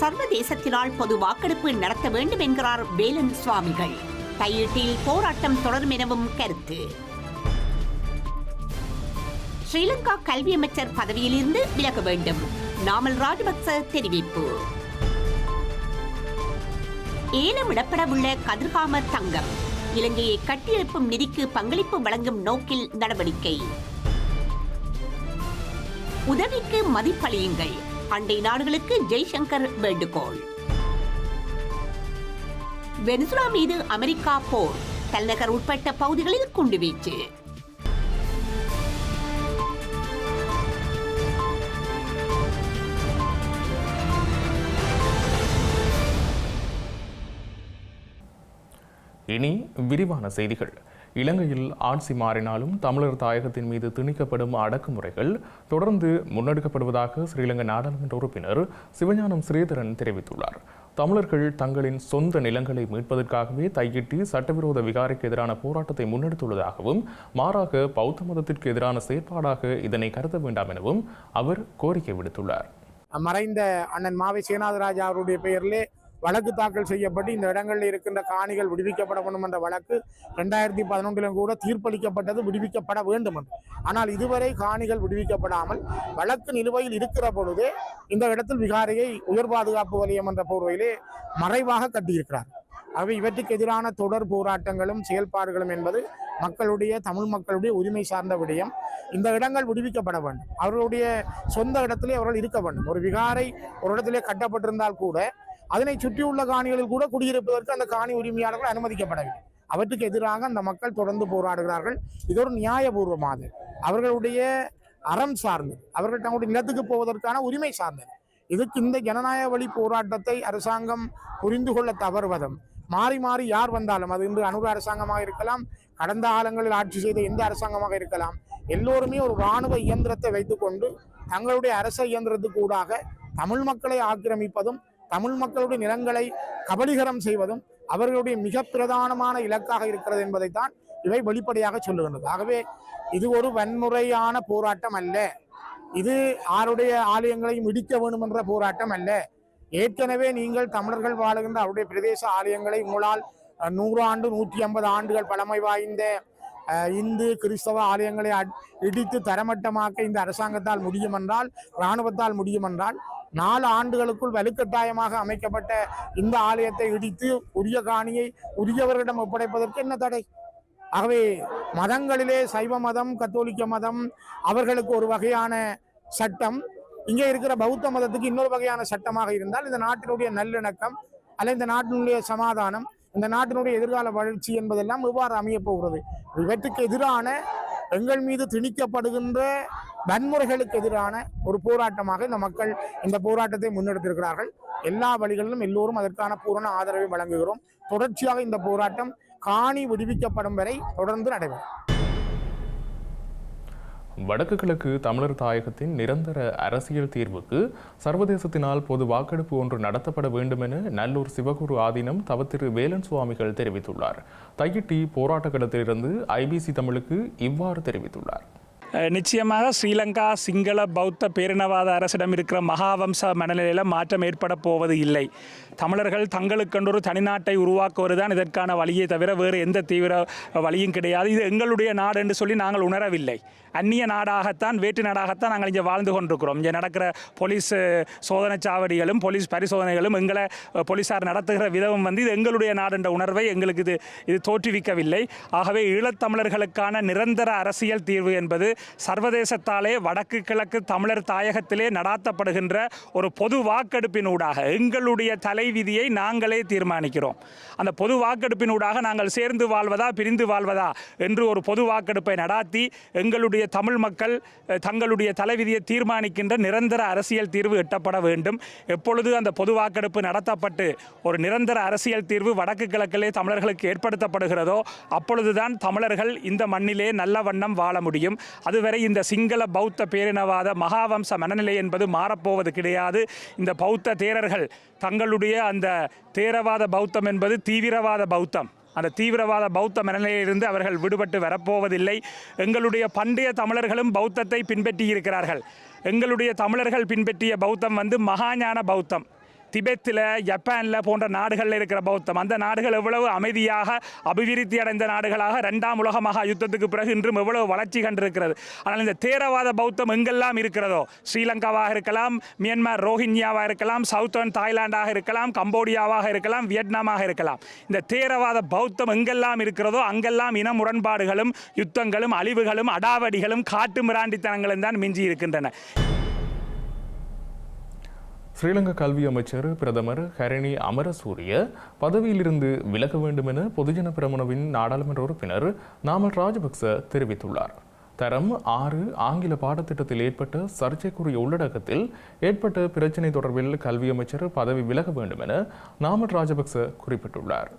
சர்வதேசத்தினால் பொது வாக்கெடுப்பு நடத்த வேண்டும் என்கிறார் வேலன் சுவாமிகள். கையீட்டில் போராட்டம் தொடரும் எனவும் கருத்து. ஸ்ரீலங்கா கல்வி அமைச்சர் பதவியிலிருந்து விலக வேண்டும். நாமல் ராஜபக்ச தெரிவிப்பு. ஏலமிடப்படவுள்ள கதிர்காம தங்கம். இலங்கையை கட்டியெழுப்பும் நிதிக்கு பங்களிப்பு வழங்கும் நோக்கில் நடவடிக்கை. உதவிக்கு மதிப்பளியுங்கள். அண்டை நாடுகளுக்கு ஜெய்சங்கர் வேண்டுகோள். வெனிசுலா மீது அமெரிக்கா போர் தலைநகர் உட்பட்ட பகுதிகளில் குண்டுவீச்சு. இனி விரிவான செய்திகள். இலங்கையில் ஆட்சி மாறினாலும் தமிழர் தாயகத்தின் மீது திணிக்கப்படும் அடக்குமுறைகள் தொடர்ந்து முன்னெடுக்கப்படுவதாக ஸ்ரீலங்கா நாடாளுமன்ற உறுப்பினர் சிவஞானம் ஸ்ரீதரன் தெரிவித்துள்ளார். தமிழர்கள் தங்களின் சொந்த நிலங்களை மீட்பதற்காகவே தையிட்டு சட்டவிரோத விகாரைக்கு எதிரான போராட்டத்தை முன்னெடுத்துள்ளதாகவும் மாறாக பௌத்த மதத்திற்கு எதிரான செயற்பாடாக இதனை கருத வேண்டாம் எனவும் அவர் கோரிக்கை விடுத்துள்ளார். மறைந்த அண்ணன் மாவை சேனாதராஜா அவருடைய பெயரிலே வழக்கு தாக்கல் செய்யப்பட்டு இந்த இடங்களில் இருக்கின்ற காணிகள் விடுவிக்கப்பட வேண்டும் என்ற வழக்கு ரெண்டாயிரத்தி பதினொன்றிலும் கூட தீர்ப்பளிக்கப்பட்டது விடுவிக்கப்பட வேண்டும் என்று. ஆனால் இதுவரை காணிகள் விடுவிக்கப்படாமல் வழக்கு நிலுவையில் இருக்கிற பொழுதே இந்த இடத்தில் விகாரையை உயர் பாதுகாப்பு வலயம் என்ற போர்வையிலே மறைவாக கட்டியிருக்கிறார். ஆகவே இவற்றுக்கு எதிரான தொடர் போராட்டங்களும் செயல்பாடுகளும் என்பது மக்களுடைய தமிழ் மக்களுடைய உரிமை சார்ந்த விடயம். இந்த இடங்கள் விடுவிக்கப்பட வேண்டும். அவர்களுடைய சொந்த இடத்திலே அவர்கள் இருக்க வேண்டும். ஒரு விகாரை ஒரு இடத்திலே கட்டப்பட்டிருந்தால் கூட அதனை சுற்றியுள்ள காணிகளில் கூட குடியிருப்பதற்கு அந்த காணி உரிமையாளர்கள் அனுமதிக்கப்படவில்லை. அவற்றுக்கு எதிராக அந்த மக்கள் தொடர்ந்து போராடுகிறார்கள். இது ஒரு நியாயபூர்வமானது அவர்களுடைய அறம் சார்ந்தது. அவர்கள் தங்களுடைய நிலத்துக்கு போவதற்கான உரிமை சார்ந்தது. இதுக்கு இந்த ஜனநாயக வழி போராட்டத்தை அரசாங்கம் புரிந்து கொள்ள தவறுவதும் மாறி மாறி யார் வந்தாலும் அது இன்று அனுர அரசாங்கமாக இருக்கலாம் கடந்த காலங்களில் ஆட்சி செய்த எந்த அரசாங்கமாக இருக்கலாம் எல்லோருமே ஒரு இராணுவ இயந்திரத்தை வைத்துக்கொண்டு தங்களுடைய அரச இயந்திரத்துக்கு ஊடாக தமிழ் மக்களை ஆக்கிரமிப்பதும் தமிழ் மக்களுடைய நிலங்களை கபலீகரம் செய்வதும் அவர்களுடைய மிக பிரதானமான இலக்காக இருக்கிறது என்பதைத்தான் இவை வெளிப்படையாக சொல்லுகின்றது. ஆகவே இது ஒரு வன்முறையான போராட்டம் அல்ல. இது ஆருடைய ஆலயங்களையும் இடிக்க வேண்டும் என்ற போராட்டம் அல்ல. ஏற்கனவே நீங்கள் தமிழர்கள் வாழுகின்ற அவருடைய பிரதேச ஆலயங்களை உங்களால் நூறு ஆண்டு நூற்றி ஐம்பது ஆண்டுகள் பழமை வாய்ந்த இந்து கிறிஸ்தவ ஆலயங்களை அட்- இடித்து தரமட்டமாக்க இந்த அரசாங்கத்தால் முடியும் என்றால் இராணுவத்தால் முடியும் என்றால் நாலு ஆண்டுகளுக்குள் வலுக்கட்டாயமாக அமைக்கப்பட்ட இந்த ஆலயத்தை இடித்து உரிய காணியை உரியவர்களிடம் ஒப்படைப்பதற்கு என்ன தடை? ஆகவே மதங்களிலே சைவ மதம் கத்தோலிக்க மதம் அவர்களுக்கு ஒரு வகையான சட்டம் இங்கே இருக்கிற பௌத்த மதத்துக்கு இன்னொரு வகையான சட்டமாக இருந்தால் இந்த நாட்டினுடைய நல்லிணக்கம் அல்ல இந்த நாட்டினுடைய சமாதானம் இந்த நாட்டினுடைய எதிர்கால வளர்ச்சி என்பதெல்லாம் எவ்வாறு அமையப் போகிறது? இவற்றுக்கு எதிரான எங்கள் மீது திணிக்கப்படுகின்ற வன்முறைகளுக்கு எதிரான ஒரு போராட்டமாக இந்த மக்கள் இந்த போராட்டத்தை முன்னெடுத்திருக்கிறார்கள். எல்லா வழிகளிலும் எல்லோரும் அதற்கான பூரண ஆதரவை வழங்குகிறோம். தொடர்ச்சியாக இந்த போராட்டம் காணி விடுவிக்கப்படும் வரை தொடர்ந்து நடைபெறும். வடக்கு கிழக்கு தமிழர் தாயகத்தின் நிரந்தர அரசியல் தீர்வுக்கு சர்வதேசத்தினால் பொது வாக்கெடுப்பு ஒன்று நடத்தப்பட வேண்டும் என நல்லூர் சிவகுரு ஆதீனம் தவத்திரு வேலன் சுவாமிகள் தெரிவித்துள்ளார். தையிட்டி போராட்ட களத்திலிருந்து ஐபிசி தமிழுக்கு இவ்வாறு தெரிவித்துள்ளார். நிச்சயமாக ஸ்ரீலங்கா சிங்கள பௌத்த பேரினவாத அரசிடம் இருக்கிற மகாவம்ச மனநிலையில் மாற்றம் ஏற்பட போவது இல்லை. தமிழர்கள் தங்களுக்கென்றொரு தனிநாட்டை உருவாக்குவது தான் இதற்கான வழியை தவிர வேறு எந்த தீவிர வழியும் கிடையாது. இது எங்களுடைய நாடு என்று சொல்லி நாங்கள் உணரவில்லை. அந்நிய நாடாகத்தான் வேற்று நாடாகத்தான் நாங்கள் இங்கே வாழ்ந்து கொண்டிருக்கிறோம். இங்கே நடக்கிற போலீஸ் சோதனை சாவடிகளும் போலீஸ் பரிசோதனைகளும் எங்களை போலீஸார் போலீசார் நடத்துகிற விதமும் வந்து இது எங்களுடைய நாடு என்ற உணர்வை எங்களுக்கு இது இது தோற்றுவிக்கவில்லை. ஆகவே ஈழத்தமிழர்களுக்கான நிரந்தர அரசியல் தீர்வு என்பது சர்வதேசத்தாலே வடக்கு கிழக்கு தமிழர் தாயகத்திலே நடாத்தப்படுகின்ற ஒரு பொது வாக்கெடுப்பினூடாக எங்களுடைய தலைவிதியை நாங்களே தீர்மானிக்கிறோம். அந்த பொது வாக்கெடுப்பினூடாக நாங்கள் சேர்ந்து வாழ்வதா பிரிந்து வாழ்வதா என்று ஒரு பொது வாக்கெடுப்பை நடாத்தி எங்களுடைய தமிழ் மக்கள் தங்களுடைய தலைவிதியை தீர்மானிக்கின்ற நிரந்தர அரசியல் தீர்வு எட்டப்பட வேண்டும். எப்பொழுது அந்த பொது வாக்கெடுப்பு நடத்தப்பட்டு ஒரு நிரந்தர அரசியல் தீர்வு வடக்கு கிழக்கிலே தமிழர்களுக்கு ஏற்படுத்தப்படுகிறதோ அப்பொழுதுதான் தமிழர்கள் இந்த மண்ணிலே நல்ல வண்ணம் வாழ முடியும். அதுவரை இந்த சிங்கள பௌத்த பேரினவாத மகாவம்ச மனநிலை என்பது மாறப்போவது கிடையாது. இந்த பௌத்த தேரர்கள் தங்களுடைய அந்த தேரவாத பௌத்தம் என்பது தீவிரவாத பௌத்தம். அந்த தீவிரவாத பௌத்த மனநிலையிலிருந்து அவர்கள் விடுபட்டு வரப்போவதில்லை. எங்களுடைய பண்டைய தமிழர்களும் பௌத்தத்தை பின்பற்றி இருக்கிறார்கள். எங்களுடைய தமிழர்கள் பின்பற்றிய பௌத்தம் வந்து மகாஞான பௌத்தம். திபெத்தில் ஜப்பானில் போன்ற நாடுகளில் இருக்கிற பௌத்தம். அந்த நாடுகள் எவ்வளவு அமைதியாக அபிவிருத்தி அடைந்த நாடுகளாக ரெண்டாம் உலக மகா யுத்தத்துக்கு பிறகு இன்றும் எவ்வளவு வளர்ச்சி கண்டிருக்கிறது. ஆனால் இந்த தேரவாத பௌத்தம் எங்கெல்லாம் இருக்கிறதோ ஸ்ரீலங்காவாக இருக்கலாம் மியான்மர் ரோஹிங்யாவாக இருக்கலாம் சவுத்தர்ன் தாய்லாண்டாக இருக்கலாம் கம்போடியாவாக இருக்கலாம் வியட்நாமாக இருக்கலாம். இந்த தேரவாத பௌத்தம் எங்கெல்லாம் இருக்கிறதோ அங்கெல்லாம் இன முரண்பாடுகளும் யுத்தங்களும் அழிவுகளும் அடாவடிகளும் காட்டு மிராண்டித்தனங்களும் தான் மிஞ்சி இருக்கின்றன. ஸ்ரீலங்கா கல்வி அமைச்சர் பிரதமர் ஹரணி அமரசூரிய பதவியிலிருந்து விலக வேண்டும் என பொதுஜன பிரமுனவின் நாடாளுமன்ற உறுப்பினர் நாமல் ராஜபக்ச தெரிவித்துள்ளார். தரம் ஆறு ஆங்கில பாடத்திட்டத்தில் ஏற்பட்ட சர்ச்சைக்குரிய உள்ளடக்கத்தில் ஏற்பட்ட பிரச்சினை தொடர்பில் கல்வி அமைச்சர் பதவி விலக வேண்டும் என நாமல் ராஜபக்ச குறிப்பிட்டுள்ளார்.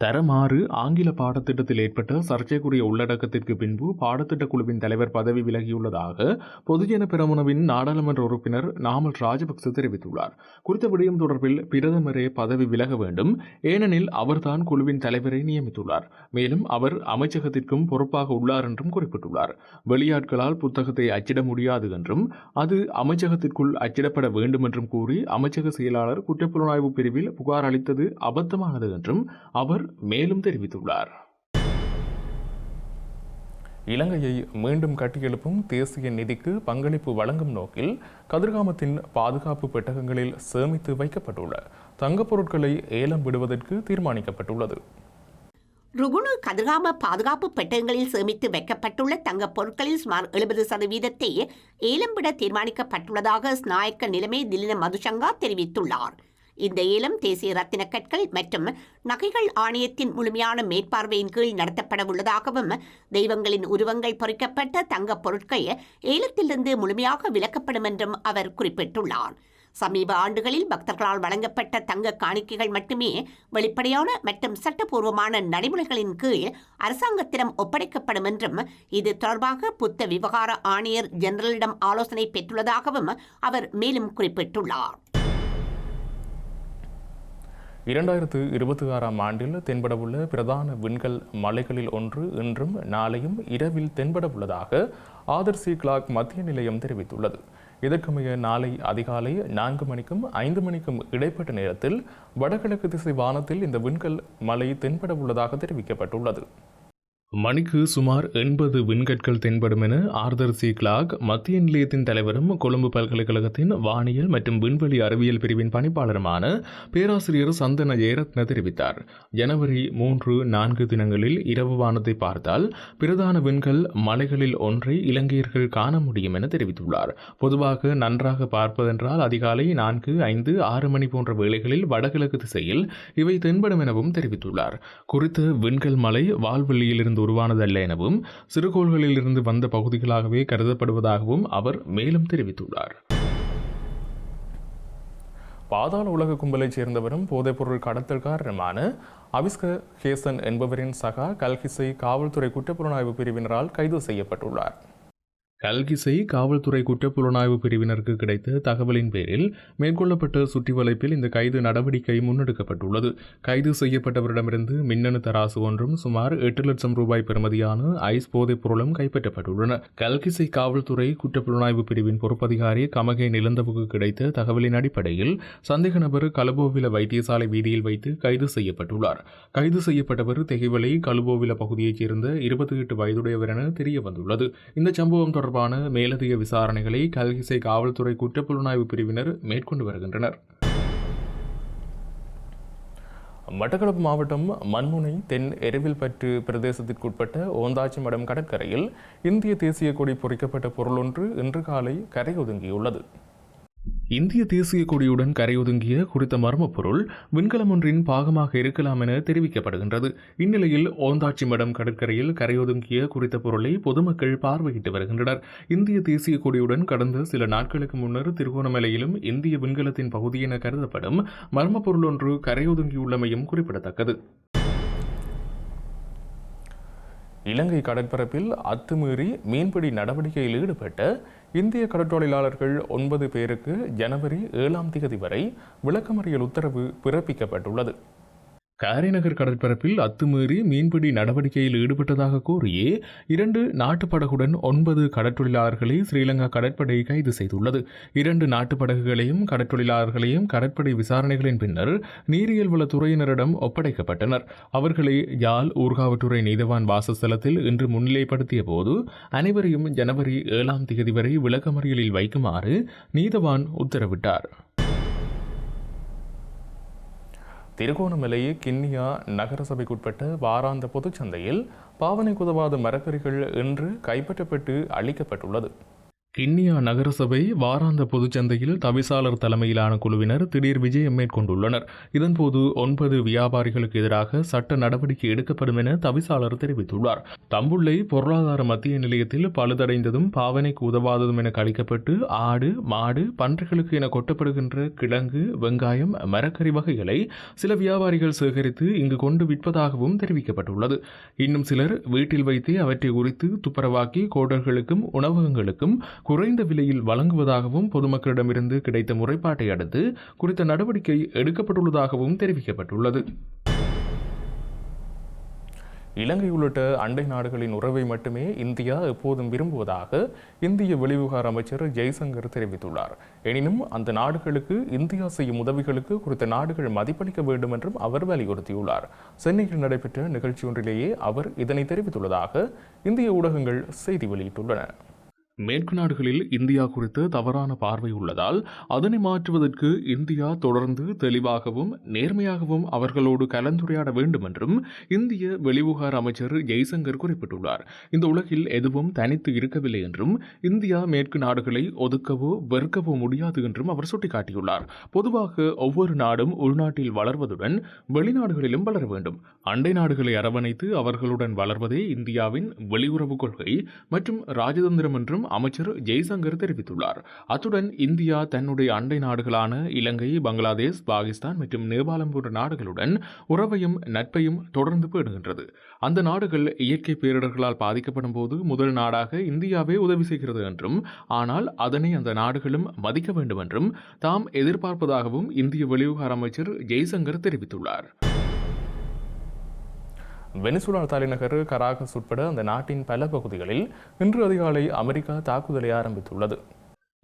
தரமாறு ஆங்கில பாடத்திட்டத்தில் ஏற்பட்ட சர்ச்சைக்குரிய உள்ளடக்கத்திற்கு பின்பு பாடத்திட்ட குழுவின் தலைவர் பதவி விலகியுள்ளதாக பொதுஜன பெரமுனவின் நாடாளுமன்ற உறுப்பினர் நாமல் ராஜபக்ச தெரிவித்துள்ளார். குறித்த விடயம் தொடர்பில் பிரதமரே பதவி விலக வேண்டும். ஏனெனில் அவர்தான் குழுவின் தலைவரை நியமித்துள்ளார். மேலும் அவர் அமைச்சகத்திற்கும் பொறுப்பாக உள்ளார் என்றும் குறிப்பிட்டுள்ளார். வெளியாட்களால் புத்தகத்தை அச்சிட முடியாது என்றும் அது அமைச்சகத்திற்குள் அச்சிடப்பட வேண்டும் என்றும் கூறி அமைச்சக செயலாளர் குற்றப்புலனாய்வு பிரிவில் புகார் அளித்தது அபத்தமானது என்றும் அவர் மேலும் தெரிவித்துள்ளார். இலங்கையை மீண்டும் கட்டியெழுப்பும் தேசிய நிதிக்கு பங்களிப்பு வழங்கும் நோக்கில் கதிர்காமத்தின் பாதுகாப்பு பெட்டகங்களில் சேமித்து வைக்கப்பட்டுள்ள தங்கப் பொருட்களை ஏலம் விடுவதற்கு தீர்மானிக்கப்பட்டுள்ளது. ருகுணு கதிர்காம பாதுகாப்பு பெட்டகங்களில் சேமித்து வைக்கப்பட்டுள்ள தங்கப் பொருட்களில் சுமார் எழுபது சதவீதத்தை ஏலம் விட தீர்மானிக்கப்பட்டுள்ளதாக ஸ்நாயக்க நிலைமை திலின மதுசங்கா தெரிவித்துள்ளார். இந்த ஏலம் தேசிய ரத்தின கற்கள் மற்றும் நகைகள் ஆணையத்தின் முழுமையான மேற்பார்வையின் கீழ் நடத்தப்பட உள்ளதாகவும் தெய்வங்களின் உருவங்கள் பொறிக்கப்பட்ட தங்கப் பொருட்கள் ஏலத்திலிருந்து முழுமையாக விலக்கப்படும் என்றும் அவர் குறிப்பிட்டுள்ளார். சமீப ஆண்டுகளில் பக்தர்களால் வழங்கப்பட்ட தங்க காணிக்கைகள் மட்டுமே வெளிப்படையான மற்றும் சட்டப்பூர்வமான நடைமுறைகளின் கீழ் அரசாங்கத்திடம் ஒப்படைக்கப்படும் என்றும் இது தொடர்பாக புத்த விவகார ஆணையர் ஜெனரலிடம் ஆலோசனை பெற்றுள்ளதாகவும் அவர் மேலும் குறிப்பிட்டுள்ளார். இரண்டாயிரத்து இருபத்தி ஆறாம் ஆண்டில் தென்படவுள்ள பிரதான விண்கல் மலைகளில் ஒன்று இன்றும் நாளையும் இரவில் தென்படவுள்ளதாக ஆதர்சி கிளாக் மத்திய நிலையம் தெரிவித்துள்ளது. இதற்கமைய நாளை அதிகாலை நான்கு மணிக்கும் ஐந்து மணிக்கும் இடைப்பட்ட நேரத்தில் வடகிழக்கு திசை வானத்தில் இந்த விண்கல் மலை தென்படவுள்ளதாக தெரிவிக்கப்பட்டுள்ளது. மணிக்கு சுமார் எண்பது விண்கற்கள் தென்படும் என ஆர்தர் சி கிளாக் மத்திய நிலையத்தின் தலைவரும் கொழும்பு பல்கலைக்கழகத்தின் வானியல் மற்றும் விண்வெளி அறிவியல் பிரிவின் பணிப்பாளருமான பேராசிரியர் சந்தன ஜெயரத்ன தெரிவித்தார். ஜனவரி மூன்று நான்கு தினங்களில் இரவு வானத்தை பார்த்தால் பிரதான விண்கல் மலைகளில் ஒன்றை இலங்கையர்கள் காண முடியும் என தெரிவித்துள்ளார். பொதுவாக நன்றாக பார்ப்பதென்றால் அதிகாலை நான்கு ஐந்து ஆறு மணி போன்ற வேளைகளில் வடகிழக்கு திசையில் இவை தென்படும் எனவும் தெரிவித்துள்ளார். குறித்த விண்கல் மலை வால்வெளியில் இருந்து உருவானதல்ல எனவும் சிறுகோள்களில் இருந்து வந்த பகுதிகளாகவே கருதப்படுவதாகவும் அவர் மேலும் தெரிவித்துள்ளார். பாதாள உலக கும்பலைச் சேர்ந்தவரும் போதைப்பொருள் கடத்தல்காரருமான அவிஸ்க ஹேசன் என்பவரின் சகா கல்கிசை காவல்துறை குற்றப்புலனாய்வு பிரிவினரால் கைது செய்யப்பட்டுள்ளார். கல்கிசை காவல்துறை குற்றப்புலனாய்வு பிரிவினருக்கு கிடைத்த தகவலின் பேரில் மேற்கொள்ளப்பட்ட சுற்றிவளைப்பில் இந்த கைது நடவடிக்கை முன்னெடுக்கப்பட்டுள்ளது. கைது செய்யப்பட்டவரிடமிருந்து மின்னணு தராசு ஒன்றும் சுமார் எட்டு லட்சம் ரூபாய் பெறுமதியான ஐஸ் போதைப் பொருளும் கைப்பற்றப்பட்டுள்ளன. கல்கிசை காவல்துறை குற்றப்புலனாய்வு பிரிவின் பொறுப்பதிகாரி கமகை நிலந்தவுக்கு கிடைத்த தகவலின் அடிப்படையில் சந்தேக நபர் கலுபோவில வைத்தியசாலை வீதியில் வைத்து கைது செய்யப்பட்டுள்ளார். கைது செய்யப்பட்டவர் தெகிவலை கலுபோவில பகுதியைச் சேர்ந்த இருபத்தி எட்டு வயதுடையவர் என தெரிய வந்துள்ளது இந்த சம்பவம் தொடர்பான மேலதிக விசாரணைகளை கல்கிசை காவல்துறை குற்றப்புலனாய்வு பிரிவினர் மேற்கொண்டு வருகின்றனர். மட்டக்களப்பு மாவட்டம் மண்முனை தென் எருவில்பற்று பிரதேசத்திற்குட்பட்ட ஓந்தாச்சி மடம் கடற்கரையில் இந்திய தேசிய கொடி பொறிக்கப்பட்ட பொருளொன்று இன்று காலை கரையொதுங்கியுள்ளது. இந்திய தேசிய கொடியுடன் கரையொதுங்கிய குறித்த மர்மப் பொருள் விண்கலம் ஒன்றின் பாகமாக இருக்கலாம் என தெரிவிக்கப்படுகின்றது. இந்நிலையில் ஓந்தாட்சி மடம் கடற்கரையில் கரையொதுங்கிய குறித்த பொருளை பொதுமக்கள் பார்வையிட்டு வருகின்றனர். இந்திய தேசிய கொடியுடன் கடந்த சில நாட்களுக்கு முன்னர் திருகோணமலையிலும் இந்திய விண்கலத்தின் பகுதி என கருதப்படும் மர்மப் பொருள் ஒன்று கரையொதுங்கியுள்ளமையும் குறிப்பிடத்தக்கது. இலங்கை கடற்பரப்பில் அத்துமீறி மீன்பிடி நடவடிக்கையில் ஈடுபட்ட இந்திய கடற்றொழிலாளர்கள் ஒன்பது பேருக்கு ஜனவரி ஏழாம் தேதி வரை விளக்கமறியல் உத்தரவு பிறப்பிக்கப்பட்டுள்ளது. காரைநகர் கடற்பரப்பில் அத்துமீறி மீன்பிடி நடவடிக்கையில் ஈடுபட்டதாக கூறியே இரண்டு நாட்டு படகுடன் ஒன்பது கடற்றொழிலாளர்களை ஸ்ரீலங்கா கடற்படை கைது செய்துள்ளது. இரண்டு நாட்டுப் படகுகளையும் கடற்றொழிலாளர்களையும் கடற்படை விசாரணைகளின் பின்னர் நீரியல் வள துறையினரிடம் ஒப்படைக்கப்பட்டனர். அவர்களை யாழ் ஊர்காவற்றுறை நீதவான் வாசஸ்தலத்தில் இன்று முன்னிலைப்படுத்திய போது அனைவரையும் ஜனவரி ஏழாம் தேதி வரை விளக்கமறியலில் வைக்குமாறு நீதவான் உத்தரவிட்டார். திருகோணமலை கிண்ணியா நகரசபைக்குட்பட்ட வாராந்த பொதுச்சந்தையில் பாவனைக்கு உதவாத மரக்கறிகள் இன்று கைப்பற்றப்பட்டு அளிக்கப்பட்டுள்ளது கிண்ணியா நகரசபை வாராந்த பொதுச்சந்தையில் தவிசாளர் தலைமையிலான குழுவினர் திடீர் விஜயம் மேற்கொண்டுள்ளனர். இதன்போது ஒன்பது வியாபாரிகளுக்கு எதிராக சட்ட நடவடிக்கை எடுக்கப்படும் என தவிசாளர் தெரிவித்துள்ளார். தம்புள்ளை பொருளாதார மத்திய நிலையத்தில் பழுதடைந்ததும் பாவனைக்கு உதவாததும் என கழிக்கப்பட்டு ஆடு மாடு பன்றிகளுக்கு என கொட்டப்படுகின்ற கிழங்கு வெங்காயம் மரக்கறி வகைகளை சில வியாபாரிகள் சேகரித்து இங்கு கொண்டு விற்பதாகவும் தெரிவிக்கப்பட்டுள்ளது. இன்னும் சிலர் வீட்டில் வைத்தே அவற்றை உரித்து துப்புரவாக்கி கோடர்களுக்கும் உணவகங்களுக்கும் குறைந்த விலையில் வழங்குவதாகவும் பொதுமக்களிடமிருந்து கிடைத்த முறைப்பாட்டை அடுத்து குறித்த நடவடிக்கை எடுக்கப்பட்டுள்ளதாகவும் தெரிவிக்கப்பட்டுள்ளது. இலங்கை உள்ளிட்ட அண்டை நாடுகளின் உறவை மட்டுமே இந்தியா எப்போதும் விரும்புவதாக இந்திய வெளிவிவகார அமைச்சர் ஜெய்சங்கர் தெரிவித்துள்ளார். எனினும் அந்த நாடுகளுக்கு இந்தியா செய்யும் உதவிகளுக்கு குறித்த நாடுகள் மதிப்பளிக்க வேண்டும் என்றும் அவர் வலியுறுத்தியுள்ளார். சென்னையில் நடைபெற்ற நிகழ்ச்சி ஒன்றிலேயே அவர் இதனை தெரிவித்துள்ளதாக இந்திய ஊடகங்கள் செய்தி வெளியிட்டுள்ளன. மேற்கு நாடுகளில் இந்தியா குறித்து தவறான பார்வை உள்ளதால் அதனை மாற்றுவதற்கு இந்தியா தொடர்ந்து தெளிவாகவும் நேர்மையாகவும் அவர்களோடு கலந்துரையாட வேண்டும் என்றும் இந்திய வெளிவிவகார அமைச்சர் ஜெய்சங்கர் குறிப்பிட்டுள்ளார். இந்த உலகில் எதுவும் தனித்து இருக்கவில்லை என்றும் இந்தியா மேற்கு நாடுகளை ஒதுக்கவோ வெறுக்கவோ முடியாது என்றும் அவர் சுட்டிக்காட்டியுள்ளார். பொதுவாக ஒவ்வொரு நாடும் உள்நாட்டில் வளர்வதுடன் வெளிநாடுகளிலும் வளர வேண்டும். அண்டை நாடுகளை அரவணைத்து அவர்களுடன் வளர்வதே இந்தியாவின் வெளியுறவு கொள்கை மற்றும் ராஜதந்திரம் என்றும் அமைச்சர் ஜெய்சங்கர் தெரிவித்துள்ளார். அத்துடன் இந்தியா தன்னுடைய அண்டை நாடுகளான இலங்கை பங்களாதேஷ் பாகிஸ்தான் மற்றும் நேபாளம் போன்ற நாடுகளுடன் உறவையும் நட்பையும் தொடர்ந்து பேணுகின்றது. அந்த நாடுகள் இயற்கை பேரிடர்களால் பாதிக்கப்படும் போது முதல் நாடாக இந்தியாவே உதவி செய்கிறது என்றும் ஆனால் அதனை அந்த நாடுகளும் மதிக்க வேண்டும் என்றும் தாம் எதிர்பார்ப்பதாகவும் இந்திய வெளிவிவகார அமைச்சர் ஜெய்சங்கர் தெரிவித்துள்ளார். வெனிசுலா தலைநகர் கராகஸ் உட்பட அந்த நாட்டின் பல பகுதிகளில் இன்று அதிகாலை அமெரிக்கா தாக்குதலை ஆரம்பித்துள்ளது.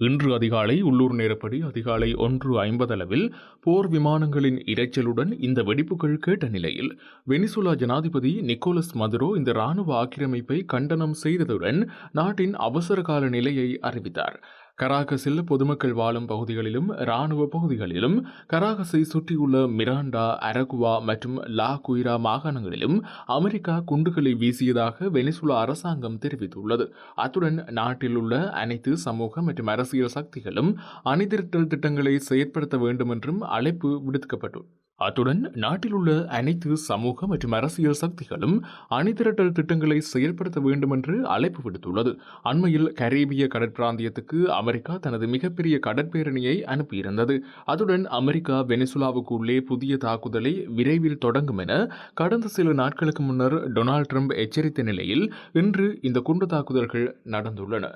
இன்று அதிகாலை உள்ளூர் நேரப்படி அதிகாலை ஒன்று ஐம்பதளவில் போர் விமானங்களின் இரைச்சலுடன் இந்த வெடிப்புகள் கேட்ட நிலையில் வெனிசுலா ஜனாதிபதி நிக்கோலஸ் மதுரோ இந்த ராணுவ ஆக்கிரமிப்பை கண்டனம் செய்ததுடன் நாட்டின் அவசரகால நிலையை அறிவித்தார். கராகஸில் பொதுமக்கள் வாழும் பகுதிகளிலும் இராணுவ பகுதிகளிலும் கராகஸை சுற்றியுள்ள மிராண்டா அரகுவா மற்றும் லா குயிரா மாகாணங்களிலும் அமெரிக்கா குண்டுகளை வீசியதாக வெனிசுலா அரசாங்கம் தெரிவித்துள்ளது. அத்துடன் நாட்டில் உள்ள அனைத்து சமூக மற்றும் அரசியல் சக்திகளும் அணிதிரட்டல் திட்டங்களை செயற்படுத்த வேண்டும் என்றும் அழைப்பு விடுக்கப்பட்டுள்ளது அத்துடன் நாட்டில் உள்ள அனைத்து சமூக மற்றும் அரசியல் சக்திகளும் அணிதிரட்டல் திட்டங்களை செயல்படுத்த வேண்டும் என்று அழைப்பு விடுத்துள்ளது. அண்மையில் கரேபிய கடற்பிராந்தியத்துக்கு அமெரிக்கா தனது மிகப்பெரிய கடற்பேரணியை அனுப்பியிருந்தது. அதுடன் அமெரிக்கா வெனிசுலாவுக்கு உள்ளே புதிய தாக்குதலை விரைவில் தொடங்கும் என கடந்த சில நாட்களுக்கு முன்னர் டொனால்ட் ட்ரம்ப் எச்சரித்த நிலையில் இன்று இந்த குண்டு தாக்குதல்கள் நடந்துள்ளன.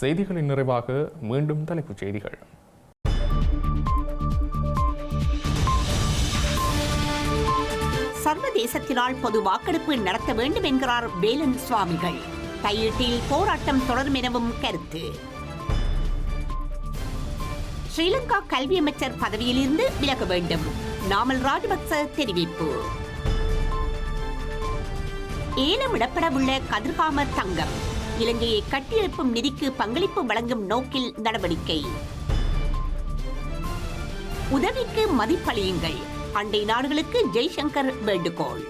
செய்திகளின் நிறைவாக மீண்டும் தலைப்புச் செய்திகள். சர்வதேசத்தினால் பொது வாக்கெடுப்பு நடத்த வேண்டும் என்கிறார் வேலன் சுவாமிகள். கையீட்டில் போராட்டம் தொடரும் எனவும் கருத்து. ஸ்ரீலங்கா கல்வி அமைச்சர் பதவியிலிருந்து விலக வேண்டும். நாமல் ராஜபக்ச தெரிவிப்பு. ஏலமிடப்படவுள்ள கதிர்காம தங்கம். இலங்கையை கட்டியெழுப்பும் நிதிக்கு பங்களிப்பு வழங்கும் நோக்கில் நடவடிக்கை. உதவிக்கு மதிப்பளியுங்கள். அண்டை நாடுகளுக்கு ஜெய்சங்கர் வேண்டுகோள்.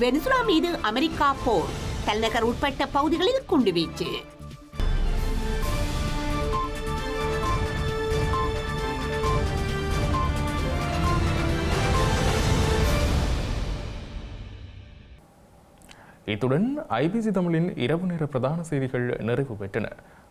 வெனிசுலா மீது அமெரிக்கா போர் தலைநகர் உட்பட்ட பகுதிகளில் குண்டுவீச்சு. இத்துடன் ஐபிசி தமிழின் இரவு நேர பிரதான செய்திகள் நிறைவு பெற்றன.